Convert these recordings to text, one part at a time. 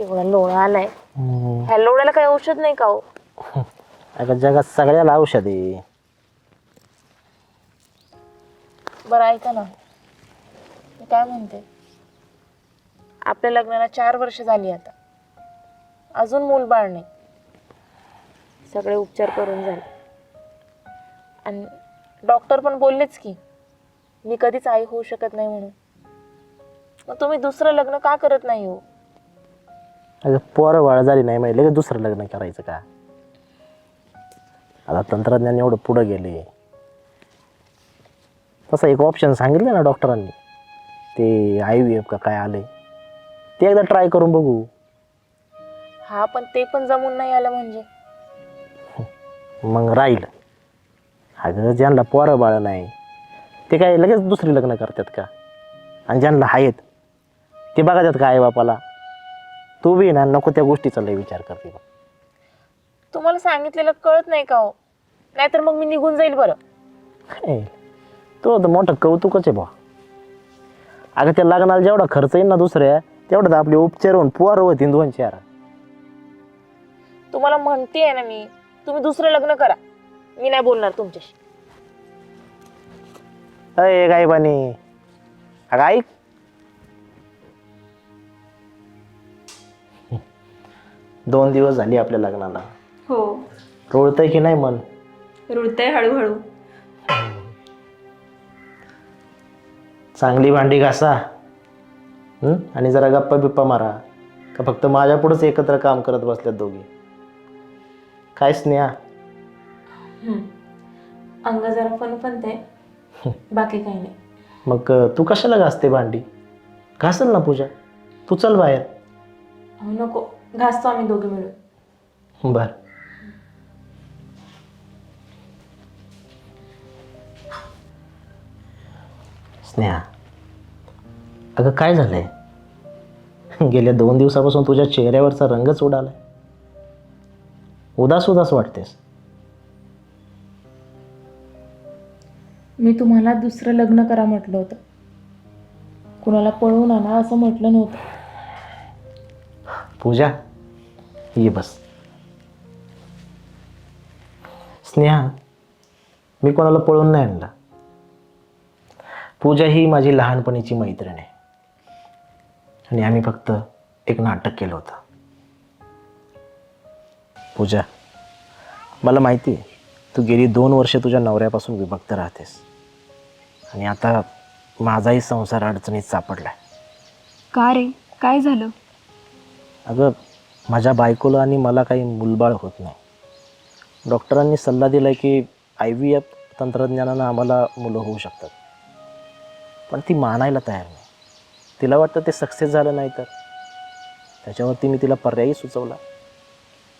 एवढा लोळा आलाय. हम्म. ह्या लोळ्याला काही औषध नाही का हो? अगं जगात सगळ्याला औषध आहे. बरं ऐका ना. मी काय म्हणते? आपल्या लग्नाला चार वर्ष झाली आता. अजून मूल बाळ नाही. सगळे उपचार करून झाले. आणि डॉक्टर पण बोललेच की मी कधीच आई होऊ शकत नाही म्हणून. मग तुम्ही दुसरं लग्न का करत नाही हो? अगं पोरं बाळ झाली नाही माहिती लगेच दुसरं लग्न करायचं का? आता तंत्रज्ञान एवढं पुढं गेले. तसं एक ऑप्शन सांगितलं ना डॉक्टरांनी ते आय व्ही एफ का काय आले ते एकदा ट्राय करून बघू. हा पण ते पण जमून नाही आलं म्हणजे. मग राहील. अगं ज्यांना पोरं बाळ नाही ते काय लगेच दुसरी लग्न करतात का? आणि ज्यांना आहेत ते बघतात का आई बापाला? तू बी ना नको त्या गोष्टीचा लय विचार करते बघ. तुम्हाला सांगितलेलं कळत नाही का हो? नाहीतर मग मी निघून जाईल बरं. काय? तो तर मोठं कौतुकच आहे बा. अगं त्या लग्नाला जेवढा खर्च येईल ना दुसऱ्या तेवढं तर आपले उपचार होऊन पोर होतील दोन चार. तुम्हाला म्हणतेय ना मी तुम्ही दुसरं लग्न करा. मी नाही बोलणार तुमच्याशी. अय पाणी अगं ऐक दोन दिवस झाली आपल्या लग्नाला. हो. रोळतंय की नाही मन? रुळतंय हळूहळू. चांगली भांडी घासा हं? आणि जरा गप्पा बिप्पा मारा. का फक्त माझ्या पुढेच एकत्र काम करत बसल्यात दोघी? काय स्नेहा? अंग जरा पण पण ते बाकी काही नाही. मग अ, तू कशाला घासते भांडी? घासल ना पूजा. तू चल बाहेर. अहो, नको. घासतो आम्ही दोघे मिळून. बर. स्नेहा अगं काय झालंय? गेल्या दोन दिवसापासून तुझ्या चेहऱ्यावरचा रंगच उडालाय. उदास उदास वाटतेस. मी तुम्हाला दुसरं लग्न करा म्हटलं होतं. कुणाला पळवून आणा असं म्हटलं नव्हतं. पूजा ये बस. स्नेहा मी कोणाला पळून नाही आणला. पूजा ही माझी लहानपणीची मैत्रीण आहे. आणि आम्ही फक्त एक नाटक केलं होतं. पूजा मला माहिती आहे तू गेली दोन वर्ष तुझ्या नवऱ्यापासून विभक्त राहतेस. आणि आता माझाही संसार अडचणीत सापडला का रे? काय झालं? अगं माझ्या बायकोला आणि मला काही मुलबाळ होत नाही. डॉक्टरांनी सल्ला दिला आहे की आय व्ही एफ तंत्रज्ञानानं आम्हाला मुलं होऊ शकतात. पण ती मानायला तयार नाही. तिला वाटतं ते सक्सेस झालं नाही तर. त्याच्यावरती मी तिला पर्यायी सुचवला.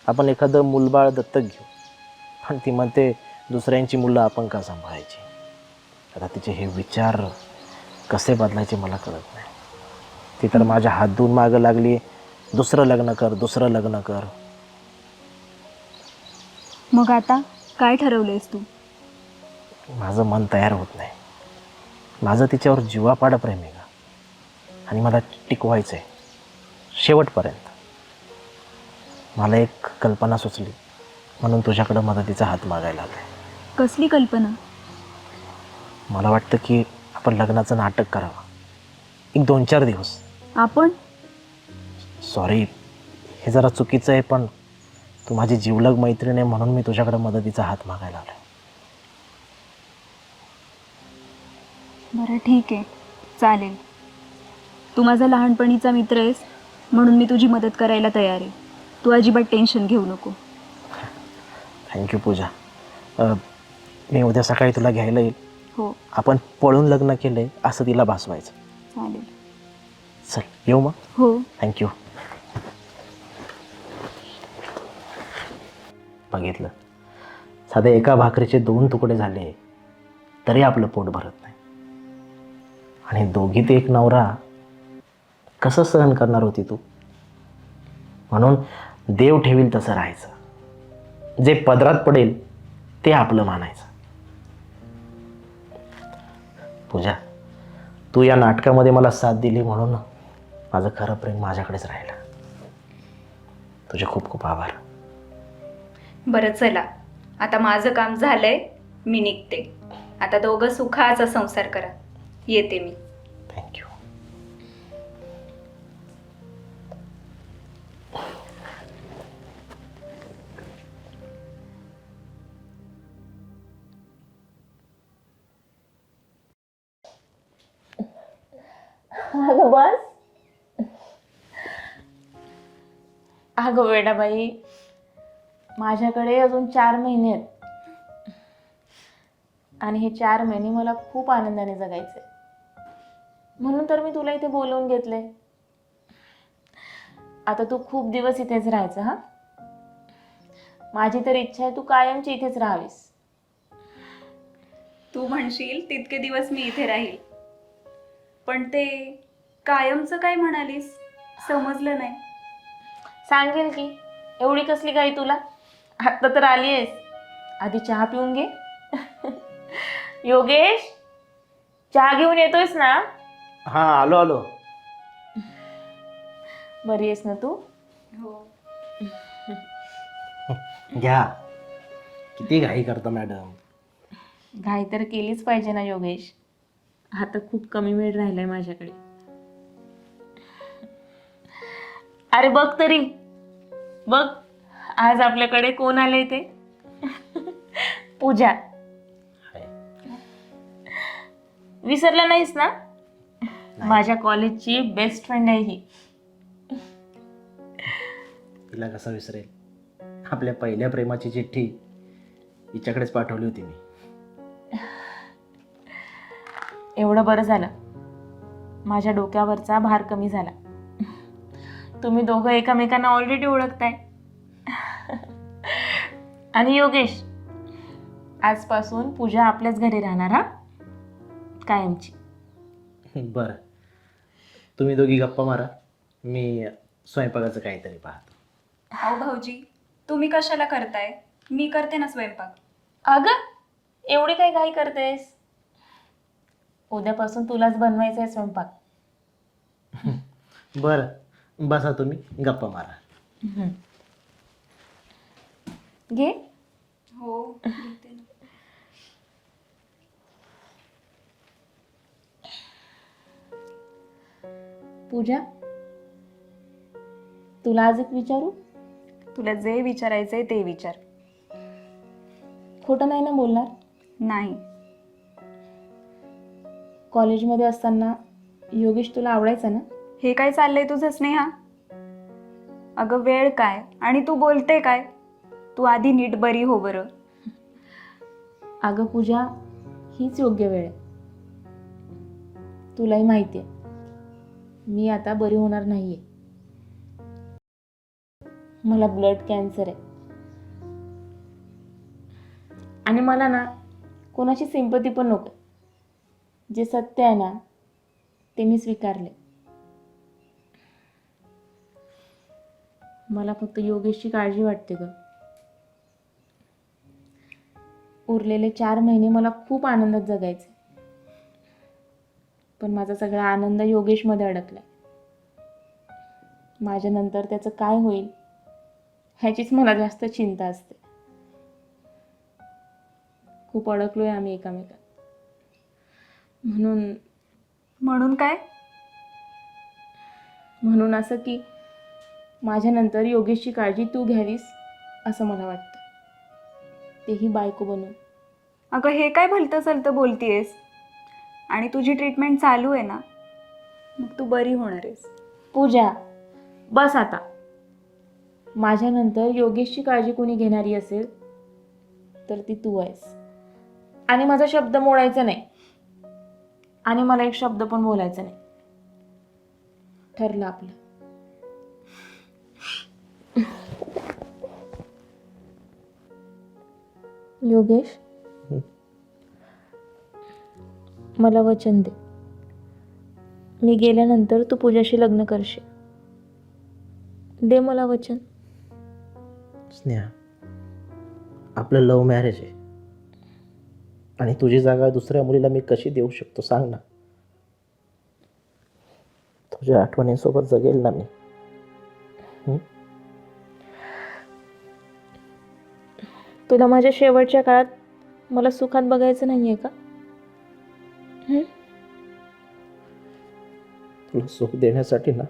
आपण एखादं मुलबाळ दत्तक घेऊ. पण ती म्हणते दुसऱ्यांची मुलं आपण का सांभाळायची? आता तिचे हे विचार कसे बदलायचे मला कळत नाही. ती तर माझ्या हात धुवून मागं लागली. दुसरं लग्न कर दुसरं लग्न कर. मग आता काय ठरवलंयस तू? माझं मन तयार होत नाही. माझं तिच्यावर जीवापाड प्रेम आहे का आणि मला टिकवायचं आहे शेवटपर्यंत. मला एक कल्पना सुचली. म्हणून तुझ्याकडं मदतीचा हात मागायला आला कसली कल्पना? मला वाटतं की आपण लग्नाचं नाटक करावं. एक दोन चार दिवस. आपण? सॉरी हे जरा चुकीचं आहे पण तू माझी जीवलग मैत्रीण आहे म्हणून मी तुझ्याकडे मदतीचा हात मागायला आलो बरं ठीक आहे. चालेल. तू माझा लहानपणीचा मित्र आहेस म्हणून मी तुझी मदत करायला तयार आहे. तू अजिबात टेन्शन घेऊ नको. थँक्यू पूजा. अ, मी उद्या सकाळी तुला घ्यायला येईल. हो. आपण पळून लग्न केलं आहे असं तिला भासवायचं. चालेल. चल येऊ मग? हो. थँक्यू बघितलं. साधे एका भाकरीचे दोन तुकडे झाले तरी आपलं पोट भरत नाही. आणि दोघीत एक नवरा कसं सहन करणार होती तू? म्हणून देव ठेवील तसं राहायचं. जे पदरात पडेल ते आपलं मानायचं. पूजा तू या नाटकामध्ये मला साथ दिली म्हणून माझं खरं प्रेम माझ्याकडेच राहिलं. तुझे खूप खूप आभार. बरं चला. आता माझं काम झालंय मी निघते. आता दोघं सुखाचा संसार करा. येते मी. थँक्यू अगं बस. अगं वेडाबाई माझ्याकडे अजून चार महिने आहेत. आणि हे चार महिने मला खूप आनंदाने जगायचे म्हणून तर मी तुला इथे बोलवून घेतले आता तू खूप दिवस इथेच राहायचं हा? माझी तर इच्छा आहे तू कायमची इथेच राहावीस. तू म्हणशील तितके दिवस मी इथे राहील. पण ते कायमचं काय म्हणालीस? समजलं नाही. सांगेल की एवढी कसली काही तुला? आत्ता तर आली आहेस आधी चहा पिऊन घे. योगेश चहा घेऊन येतोयस ना? हां आलो आलो. बरी आहेस ना तू? हो. घ्या. किती घाई करता मॅडम. घाई तर केलीच पाहिजे ना योगेश. आता खूप कमी वेळ राहिलाय माझ्याकडे. अरे बघ तरी. बघ. आज आपल्याकडे कोण आले ते पूजा. हाय. विसरला नाहीस ना? माझ्या कॉलेजची बेस्ट फ्रेंड आहे ही. तिला कसं विसरेल? आपल्या पहिल्या प्रेमाची चिठ्ठी हिच्याकडेच पाठवली होती मी. एवढं बरं झालं. माझ्या डोक्यावरचा भार कमी झाला. तुम्ही दोघं एकमेकांना ऑलरेडी ओळखताय. आणि योगेश आजपासून पूजा आपल्याच घरी राहणार हा? कायमची. बरं. तुम्ही दोघी गप्पा मारा. मी स्वयंपाकाचं काहीतरी पाहतो. अहो भाऊजी तुम्ही कशाला करताय? मी करते ना स्वयंपाक. अगं एवढी काय घाई करतेस? उद्यापासून तुलाच बनवायचं आहे स्वयंपाक. बरं. बसा तुम्ही गप्पा मारा. घे. हो पूजा तुला आज एक विचारू? तुला जे विचारायचंय ते विचार. खोटं नाही ना बोलणार? नाही. कॉलेजमध्ये असताना योगेश तुला आवडायचा ना? हे काय चाललंय तुझं स्नेहा? अगं वेळ काय? आणि तू बोलते काय? तू आधी नीट बरी हो बरं. अगं पूजा हीच योग्य वेळ आहे. तुलाही माहिती आहे. मी आता बरी होणार नाहीये. मला ब्लड कॅन्सर आहे. आणि मला ना कोणाची सिंपती पण नको. जे सत्य आहे ना ते मी स्वीकारले. मला फक्त योगेशची काळजी वाटते ग. उरलेले चार महिने मला खूप आनंदात जगायचे पण माझा सगळा आनंद योगेशमध्ये अडकलाय. माझ्यानंतर त्याचं काय होईल ह्याचीच मला जास्त चिंता असते. खूप अडकलोय आम्ही एकामेकात. म्हणून म्हणून काय? म्हणून असं की माझ्यानंतर योगेशची काळजी तू घ्यावीस असं मला वाटतं. तेही बायको बनून. अगं हे काय भलतं चलतं बोलतीयस? आणि तुझी ट्रीटमेंट चालू आहे ना? मग तू बरी होणार आहेस. पूजा. बस आता. माझ्यानंतर योगेशची काळजी कोणी घेणारी असेल तर ती तू आहेस. आणि माझा शब्द मोडायचा नाही. आणि मला एक शब्द पण बोलायचा नाही. ठरलं आपलं. योगेश. मला वचन दे. मी गेल्यानंतर तू पूजाशी लग्न करशील. दे मला वचन. स्नेहा आपलं लव्ह मॅरेज आहे. आणि तुझी जागा दुसऱ्या मुलीला मी कशी देऊ शकतो सांग ना. तुझ्या आठवणींसोबत जगेल ना मी. तुला माझ्या शेवटच्या काळात मला सुखात बघायचं नाही आहे का? हं? तुला सुख देण्यासाठी ना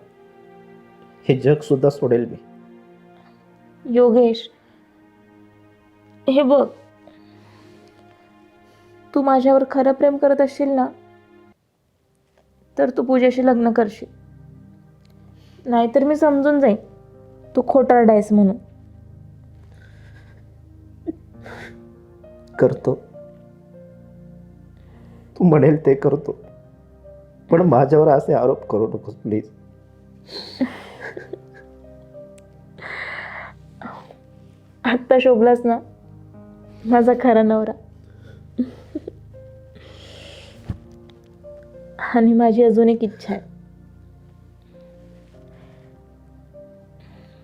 हे जग सुद्धा सोडेल मी. योगेश हे बघ. तू माझ्यावर खरं प्रेम करत असशील ना तर तू पूजाशी लग्न करशील. नाहीतर मी समजून जाईन तू खोटारडायस म्हणून. करतो. तू म्हणेल ते करतो. पण माझ्यावर असे आरोप करू नकोस प्लीज आत्ता शोभलास ना? माझा खरा नवरा. आणि माझी अजून एक इच्छा आहे.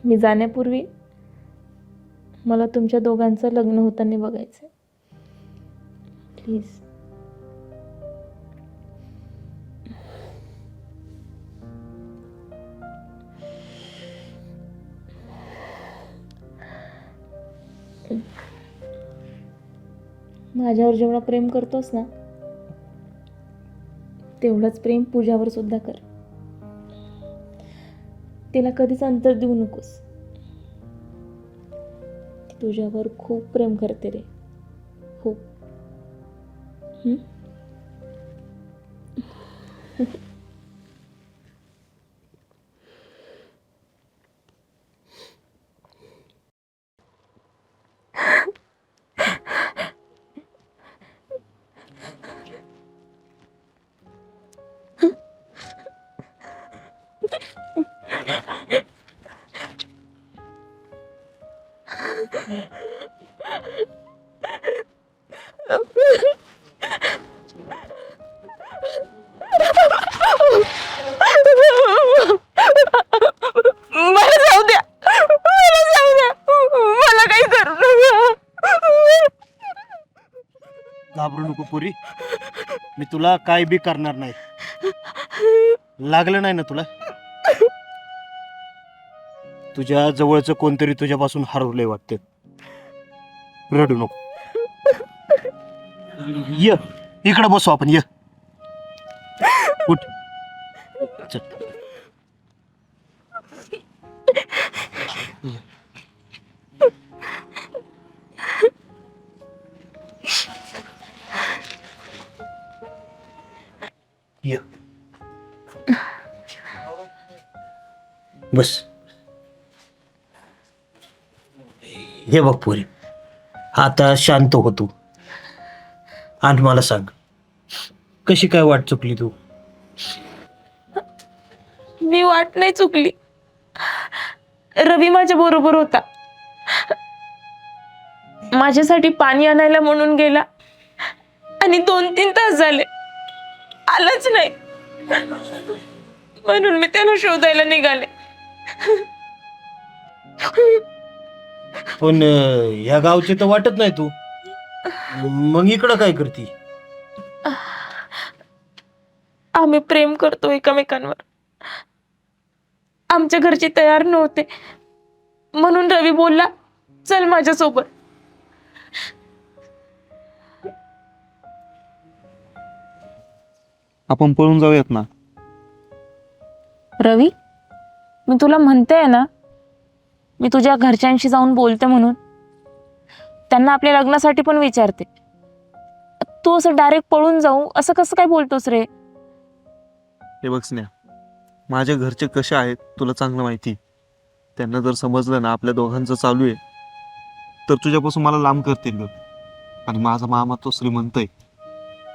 मी जाण्यापूर्वी मला तुमच्या दोघांचं लग्न होताना बघायचं प्लीज माझ्यावर जेवढा प्रेम करतोस ना तेवढंच प्रेम पूजावर सुद्धा कर. तिला कधीच अंतर देऊ नकोस. तुझ्यावर खूप प्रेम करते रे. हं? तुला काय बी करणार नाही. लागलं नाही ना तुला? तुझ्या जवळचं कोणतरी तुझ्यापासून हरवलंय वाटते. रडू नको. ये इकडे बसू आपण ये. उठ. चल. ये। बस। हे बघ पुरी आता शांत हो तू. आणि मला सांग कशी काय वाट चुकली तू? मी वाट नाही चुकली. रवी माझ्या बरोबर होता. माझ्यासाठी पाणी आणायला म्हणून गेला. आणि दोन तीन तास झाले. आलंच नाही. म्हणून मी त्याला शोधायला निघाले. पण अं, ह्या गावची तर वाटत नाही तू. मग इकडं काय करती? आम्ही प्रेम करतो एकमेकांवर. आमच्या घरचे तयार नव्हते. म्हणून रवी बोलला चल माझ्यासोबत. आपण पळून जाऊयात ना. रवी मी तुला म्हणते ना मी तुझ्या घरच्यांशी जाऊन बोलते म्हणून. त्यांना आपल्या लग्नासाठी पण विचारते. तू असं डायरेक्ट पळून जाऊ असं कसं काय बोलतोस रे? हे बघ स्नेहा माझ्या घरचे कसे आहेत तुला चांगलं माहिती. त्यांना जर समजलं ना आपल्या दोघांचं चालू आहे तर तुझ्यापासून मला लांब करतील आणि माझा मामा तो श्रीमंत आहे.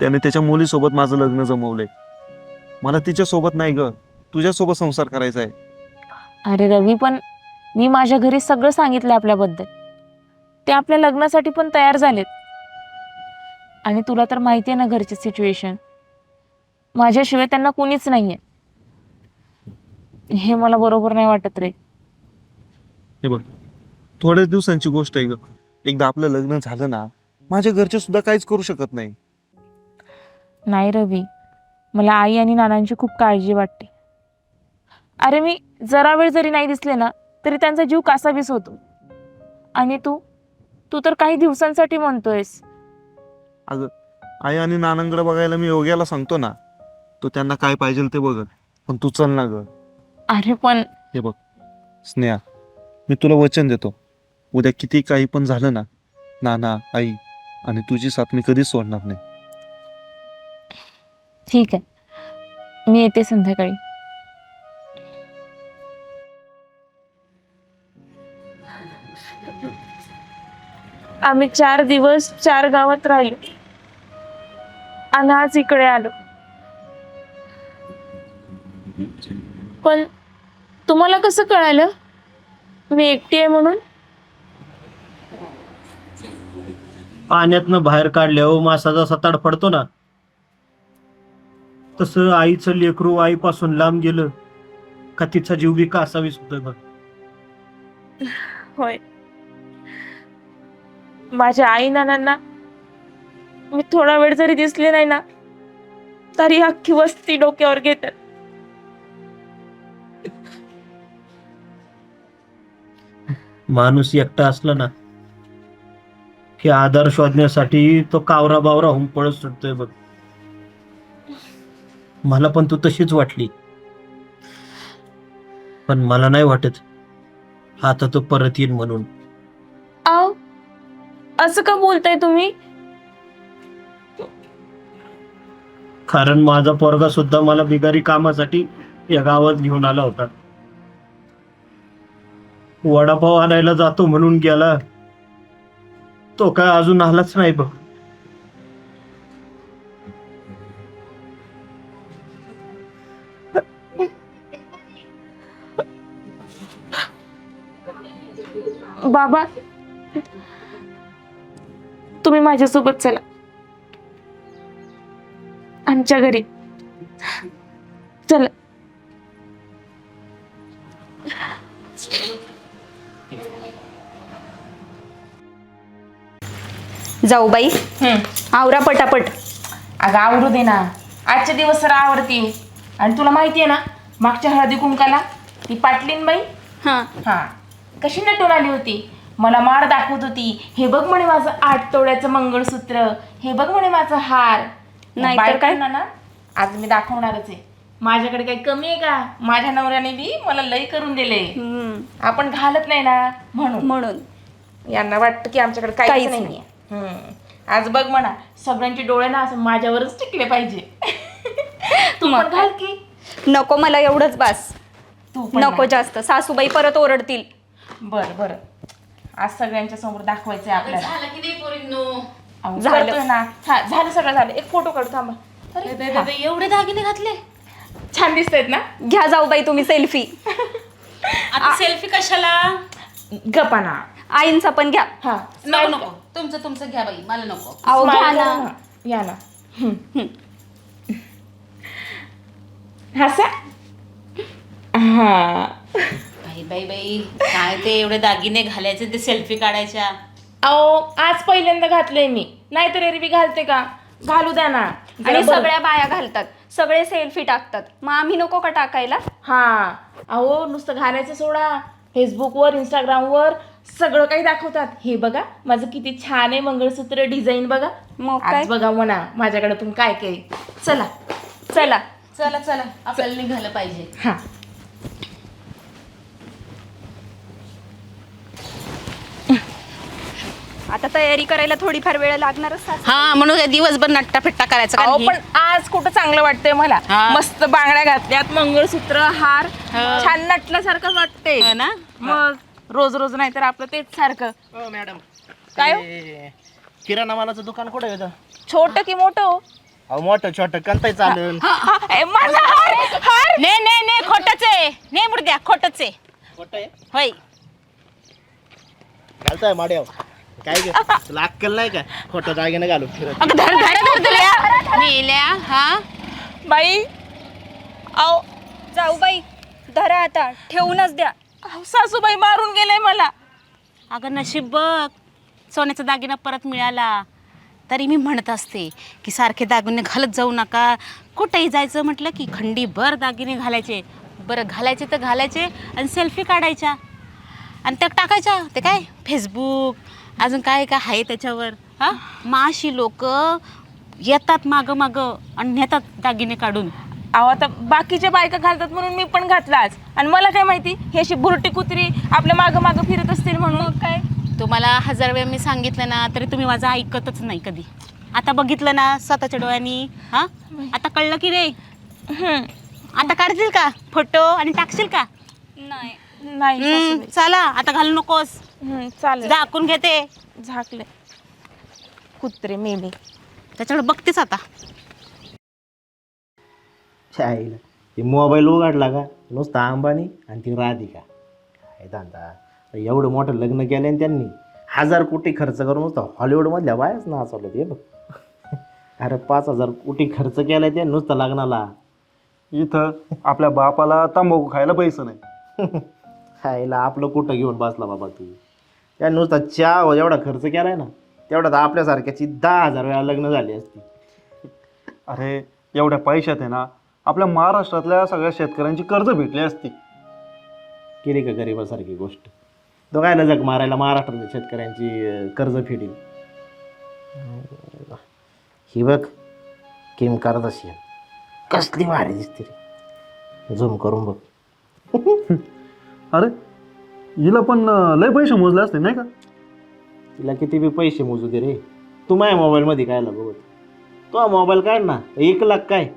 त्याने त्याच्या मुलीसोबत माझं लग्न जमवलंय. मला तिच्यासोबत नाही ग. तुझ्यासोबत संसार करायचा आहे. अरे रवी पण मी माझ्या घरी सगळं सांगितलं आपल्याबद्दल. ते आपल्या लग्नासाठी पण तयार झालेत. आणि तुला तर माहिती आहे ना घरची सिच्युएशन माझ्याशिवाय त्यांना कुणीच नाहीये. हे मला बरोबर नाही वाटत रे. हे बघ थोड्याच दिवसांची गोष्ट आहे ग. एकदा आपलं लग्न झालं ना माझ्या घरचे सुद्धा काहीच करू शकत नाही. नाही रवी. मला आई आणि नानांची खूप काळजी वाटते. अरे मी जरा वेळ जरी नाही दिसले ना तरी त्यांचा जीव कासावीस होतो. आणि तू? तू तर काही दिवसांसाठी म्हणतोयस. अगं आई आणि नानांकडे बघायला मी योग्याला सांगतो ना तो त्यांना काय पाहिजे ते बघत पण तू चल ना ग. अरे पण हे बघ स्नेहा मी तुला वचन देतो. उद्या किती काही पण झालं ना नाना आई आणि तुझी साथ मी कधीच सोडणार नाही. ठीक आहे. मी येते संध्याकाळी. आम्ही चार दिवस चार गावात राहिलो. आणि आज इकडे आलो. पण तुम्हाला कसं कळालं? मी एकटी आहे म्हणून? पाण्यातनं बाहेर काढल्यावर मासा जसा तडफडतो ना. तसं आईचं लेकरू आईपासून लांब गेलं का तिचा जीव बी का असावीच होतोय बघ होय. माझ्या आई नानांना मी थोडा वेळ जरी दिसले नाही ना तरी अख्खी वस्ती डोक्यावर घेतात. माणूस एकटा असला ना की आधार शोधण्यासाठी तो कावरा बावरा होऊन पळत सुटतोय बघ. मला पण तू तशीच वाटली. पण मला नाही वाटत आता तो परत येईल म्हणून. असं का बोलताय तुम्ही? कारण माझा पोरगा सुद्धा मला बिगारी कामासाठी या गावात घेऊन आला होता. वडापाव आणायला जातो म्हणून गेला. तो काय अजून आलाच नाही बघ. बाबा तुम्ही माझ्यासोबत चला. आमच्या घरी. चला. जाऊ बाई. आवरा पटापट. अगं आवडू दे ना. आजचे दिवस तर आवडते आणि तुला माहिती आहे ना मागच्या हळदी कुंकाला ती पाटलीन बाई? हां. हा. कशी नटून आली होती? मला माळ दाखवत होती. हे बघ म्हणे माझं आठ तोड्याचं मंगळसूत्र. हे बघ म्हणे माझं हार. नाहीतर काय? बायकांना ना आज मी दाखवणारच आहे. माझ्याकडे काही कमी आहे का? माझ्या नवऱ्याने बी मला लई करून दिले. आपण घालत नाही ना म्हणून. म्हणून. यांना वाटतं की आमच्याकडे काहीच हम्म. आज बघ म्हणा सगळ्यांचे डोळे ना असं माझ्यावरच टिकले पाहिजे. तू मग घाल की. नको मला एवढंच बास. तू नको. जास्त. सासूबाई परत ओरडतील. बर बर. आज सगळ्यांच्या समोर दाखवायचंय आपल्याला. झालं की नाही पोरींनो? अहो, झालं. करतोय ना. हा झालं सगळं झालं. एक फोटो काढ थांबा. अरे, हा, एवढे दागिने घातले? छान दिसतायत ना? घ्या जाऊ बाई तुम्ही सेल्फी आता सेल्फी कशाला? गपाना. आईंचा पण घ्या. हा. नको नको. तुमचं तुमचं घ्या बाई. मला नको. अहो Smile घ्या करा ना. ना. या ना. हम्म. हसा? हा. बाई बाई बाई काय ते एवढे दागिने घालायचे ते सेल्फी काढायच्या? अहो आज पहिल्यांदा घातलंय मी. नाहीतर एरवी घालते का? घालू द्या ना. आणि बरं- सगळ्या बाया घालतात. सगळे सेल्फी टाकतात. मग आम्ही नको का टाकायला? हा. अहो नुसतं घालायचं सोडा. फेसबुकवर इंस्टाग्रामवर सगळं काही दाखवतात. हे बघा माझं किती छान आहे मंगळसूत्र डिझाईन बघा. मग काय? आज बघा म्हणा माझ्याकडे पण काय काय चला. चला. चला चला. आपल्याला निघालं पाहिजे. हा. आता तयारी करायला थोडीफार वेळ लागणारच सासू. हा म्हणून दिवसभर नट्टा फिट्टा करायचा अहो कारण हे- पण आज कुठं चांगलं वाटतंय मला. हा. मस्त बांगड्या घातल्यात मंगळसूत्र हार हा. छान नटल्यासारखं वाटतंय. हो ना? मग रोज रोज नाही तर आपलं तेच सारखं. मॅडम. काय हो? किराणा मालाचं दुकान कुठे येतं छोट की मोठं हो? अहो मोठं छोटं. कंताय चालेल. हा, ए, माझा हार हार! ने ने ने खोटच आहे. ने मुर्द्या खोटच आहे. मोठं आहे? होय. घालताय माड्याव काय ग? तुला अक्कल नाही का? खोटं दागिने घालून फिरत? अगं धर धर धर तुला नेल्या हा? बाई अहो जाऊ बाई. धरा आता ठेवूनच द्या. अहो, सासूबाई मारून गेले मला. अगं नशीब बघ सोन्याचा दागिना परत मिळाला. तरी मी म्हणत असते की सारखे दागिने घालत जाऊ नका. कुठेही जायचं म्हटलं की खंडीभर दागिने घालायचे. बरं घालायचे तर घालायचे आणि सेल्फी काढायच्या. आणि त्या टाकायच्या ते काय? फेसबुक अजून काय काय आहे त्याच्यावर? हा? माशी लोक येतात मागं मागं आणि नेतात दागिने काढून. अहो आता बाकीच्या बायका घालतात म्हणून मी पण घातला आज. आणि मला काय माहिती हे अशी बुरटी कुत्री आपल्या मागं मागं फिरत असतील म्हणून. काय? तुम्हाला हजार वेळा मी सांगितलं ना तरी तुम्ही माझं ऐकतच नाही कधी. आता बघितलं ना स्वतःच्या डोळ्यांनी हा? आता कळलं की रे? आता काढतील का? फोटो आणि टाकशील का? नाही नाही. हम्म. चला आता घालू नकोस. हम्म, चालेल. झाकून घेते. झाकले. कुत्रे मेले. त्याच्याकडे बघतेच आता. ते मोबाईल उघडला का? नुसता अंबानी आणि ती राधिका. काय धंदा? एवढं मोठं लग्न केलं आणि त्यांनी. हजार कोटी खर्च करून नुसतं हॉलिवूडमधल्या बायच नाचवलं ते बघ. अरे पाच हजार कोटी खर्च केलाय ते नुसतं लग्नाला. इथं आपल्या बापाला तंबाखू खायला पैसे नाही. खायला आपलं कुठं घेऊन बसला बाबा तू? त्या नुसता चहा एवढा खर्च केलाय ना तेवढ्यात आपल्यासारख्याची दहा हजार वेळा लग्न झाली असती. अरे एवढ्या पैशात आहे ना आपल्या महाराष्ट्रातल्या सगळ्या शेतकऱ्यांची कर्ज भेटली असती. केली का गरिबासारखी गोष्ट? तो काय जग मारायला महाराष्ट्रातल्या शेतकऱ्यांची अं, कर्ज फेडील. ही बघ किम करत असेल कसली भारी दिसते रे झूम करून बघ. अरे हिला पण लय पैसे मोजले असते नाही का? तिला किती बी पैसे मोजू दे रे. तू माझ्या मोबाईलमध्ये काय बघत तो मोबाईल काढ ना. एक लाख काय?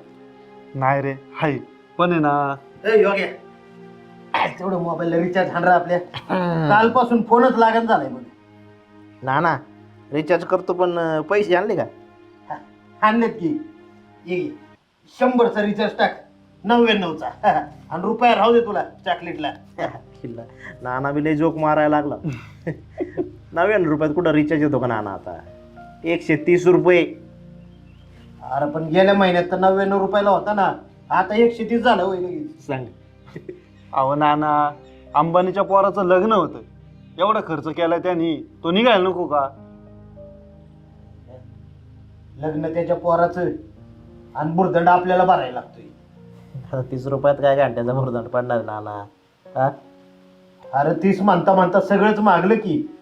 नाही रे हाय. पण आहे ना. तेवढं मोबाईलला रिचार्ज हाणरा आपल्या. कालपासून फोनच लागण झालाय मग ना ना. रिचार्ज करतो पण अं, पैसे आणले का? आणलेत की. ये शंभरचा रिचार्ज टाक. नव्याण्णवचा आणि रुपया राहू दे तुला चॉकलेटला किल्ला नाना बी लय जोक मारायला लागला. नव्याण्णव रुपयात कुठं रिचार्ज येतो का नाना आता? एकशे तीस रुपये. अरे पण गेल्या महिन्यात तर नव्याण्णव रुपयाला होता ना. आता एकशे तीस झालं होय लगेच. सांग. अहो नाना अंबानीच्या पोराचं लग्न होतं. एवढा खर्च केलाय त्यांनी. तो निघायला नको का? लग्न त्याच्या पोराचं आणि बुरदंड आपल्याला भरायला लागतोय. तीस रुपयात काय घंट्याचा भरदंड पडणार नाना? हा? अरे तीस म्हणता म्हणता सगळंच मागलं की.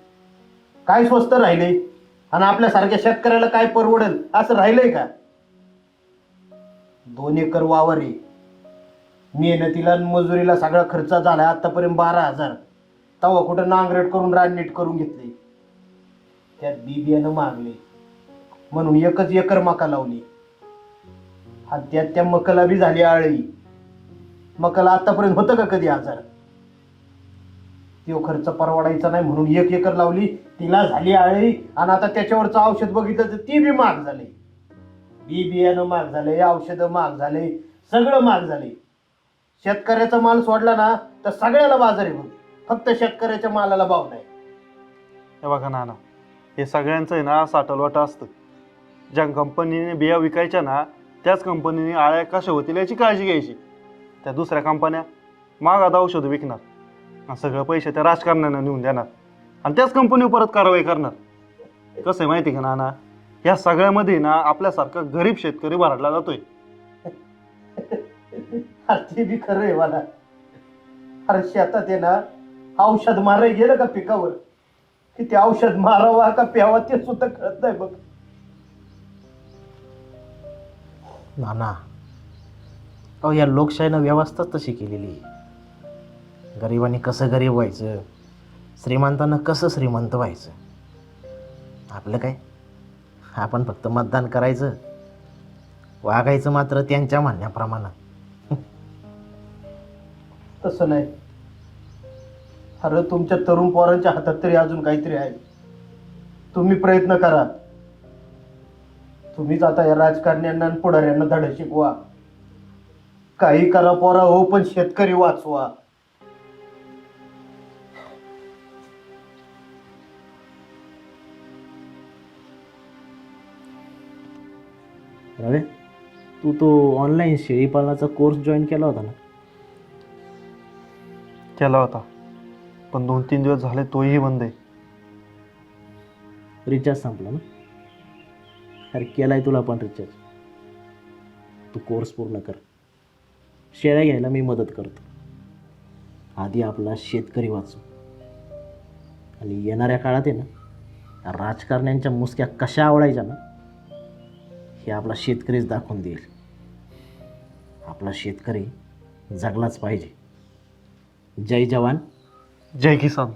काय स्वस्त राहिले? आणि आपल्यासारख्या शेतकऱ्याला काय परवडेल? असं राहिलंय का? दोन एकर वावर आहे. मेहनतीला आणि मजुरीला सगळा खर्च झाला आतापर्यंत बारा हजार. तवा कुठं नांगरट करून राननीट करून घेतले. त्यात बी बियाणं मागले. म्हणून एकच एकर मका लावली. आणि त्यात त्या मकाला बी झाली आळी. मकाला आतापर्यंत होतं का कधी आजार? तो खर्च परवडायचा नाही म्हणून एक एकर लावली तिला झाली आळी आणि आता त्याच्यावरचं औषध बघितलं तर ती बी महाग झाले. बी बियाणं महाग झाले औषधं महाग झाले सगळं महाग झाले. शेतकऱ्याचा माल सोडला ना तर सगळ्याला बाजार आहे बघ. फक्त शेतकऱ्याच्या मालाला भाव नाही. हे बघा नाना हे सगळ्यांचं आहे ना साठलवाटं असतं. ज्या कंपनीने बिया विकायच्या ना त्याच कंपनीने आळ्या कशा होतील याची काळजी घ्यायची. त्या दुसऱ्या कंपन्या मागात औषधं विकणार आणि सगळं पैसे त्या राजकारण्यांना नेऊन देणार आणि त्याच कंपनीवर परत कारवाई करणार. कसं आहे माहिती का नाना? या सगळ्यामध्ये ना आपल्यासारखा गरीब शेतकरी भरडला जातोय. अरे ते बी खरं आहे मला अरे शेतात आहे ना औषध मारायला गेलं का पिकावर? की ते औषध मारावा का प्यावा ते सुद्धा कळत नाही बघ. नाना अहो या लोकशाहीनं व्यवस्थाच तशी केलेली आहे. गरिबांनी कसं गरीब व्हायचं? श्रीमंतांना कसं श्रीमंत व्हायचं? आपलं काय? आपण फक्त मतदान करायचं. वागायचं मात्र त्यांच्या म्हणण्याप्रमाणे. तसं नाही. अरे तुमच्या तरुण पोरांच्या हातात तरी अजून काहीतरी आहे. तुम्ही प्रयत्न करा. तुम्हीच आता या राजकारण्यांना पुढाऱ्यांना धडे शिकवा. काही करा पोरा हो पण शेतकरी वाचवा. रवे तू तो ऑनलाईन शेळीपालनाचा कोर्स जॉईन केला होता ना? केला होता. पण दोन तीन दिवस झाले तोही बंद आहे. रिचार्ज संपला ना? अरे केलाय तुला पण रिचार्ज तू कोर्स पूर्ण कर. शेळ्या घ्यायला मी मदत करतो. आधी आपला शेतकरी वाचू. आणि येणाऱ्या काळात आहे ना राजकारण्यांच्या मुसक्या कशा आवडायच्या ना हे आपला शेतकरीच दाखवून देईल. आपला शेतकरी जगलाच पाहिजे. जय जवान. जय किसान.